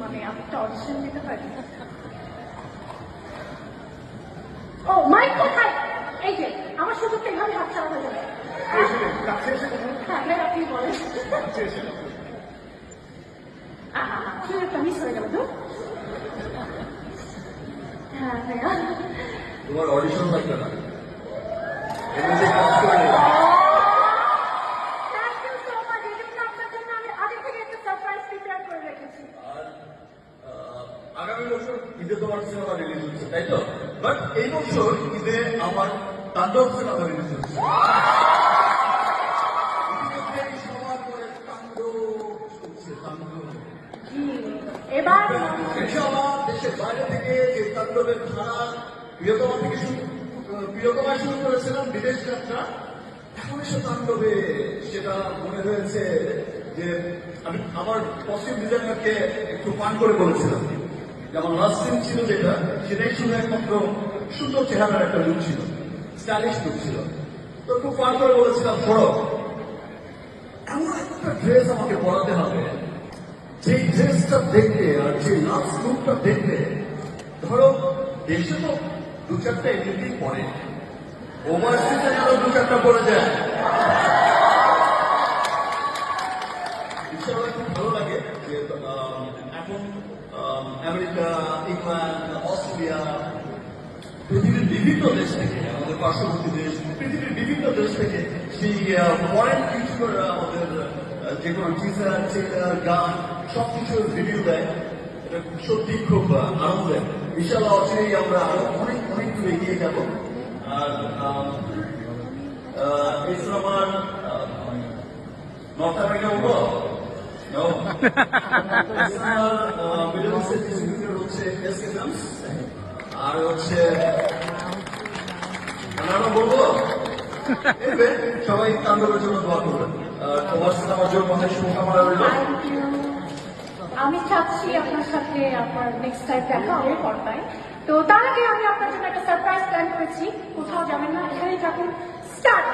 মানে আমি একটা অডিশন দিতে পারি? ও মাইক আমার সুযোগটা এভাবে হ্যাঁ আপনি বলেন। সুযোগটা মিস হয়ে গেল তো হ্যাঁ তোমার অডিশন লাগবে না এমনিতে কাজ করে Thank you so much. এই জন্য আপনার জন্য আমি আগে থেকে একটা সারপ্রাইজ প্রিপেয়ার করে রেখেছি আর আহ, আগামী বছর ঈদে তোমার সিনেমা রিলিজ হচ্ছে তাই তো? বাট এই বছর ঈদে আমার তাণ্ডব সিনেমা রিলিজ হচ্ছে। এবার ইনশাআল্লাহ দেশের বাইরে থেকে যে তাণ্ডবের ধারা প্রিয়তমা থেকে শুরু প্রিয়তমায় শুরু করেছিলাম বিদেশ যাত্রা এখন এসে তাণ্ডবে সেটা মনে হয়েছে যে আমি আমার কস্টিউম ডিজাইনারকে একটু পান করে বলেছিলাম। যেমন সিন ছিল যেটা, সেটাই শুধু একমাত্র সুন্দর চেহারার একটা লুক ছিল স্টাইলিশ লুক ছিল। তো খুব পান করে বলেছিলাম ধরো এমন একটা ড্রেস আমাকে পরাতে হবে সেই ড্রেসটা দেখলে আর সেই লাস্ট লুকটা দেখলে, ধরো দেশে তো দু চারটা এমনিতেই পরে ওভারসিজে যেন দু চারটা পড়ে যায়। খুব ভালো লাগে যে এখন আমেরিকা ইংল্যান্ড অস্ট্রেলিয়া পৃথিবীর বিভিন্ন দেশ থেকে আমাদের পার্শ্ববর্তী দেশ পৃথিবীর বিভিন্ন দেশ থেকে সেই ফরেন ইউটিউবাররা আমাদের যে কোনো টিজার ট্রেলার গান সব কিছুর রিভিউ দেয়। এটা সত্যি খুব আনন্দের। ইনশাল্লাহ অচিরেই আমরা আরও অনেক অনেক দূর এগিয়ে যাব। আর আম, আহ, এই সিনেমার নর্থ আমেরিকা আর হচ্ছে বলব সবাই তাণ্ডবের জন্য দোয়া করবেন আমি চাচ্ছি আপনার সাথে আপনার নেক্সট টাইম দেখা হবে পর্দায়। তো তার আগে আমি আপনার জন্য একটা সারপ্রাইজ প্ল্যান করেছি। কোথাও যাবেন না, এখানেই থাকুন। স্টার্ট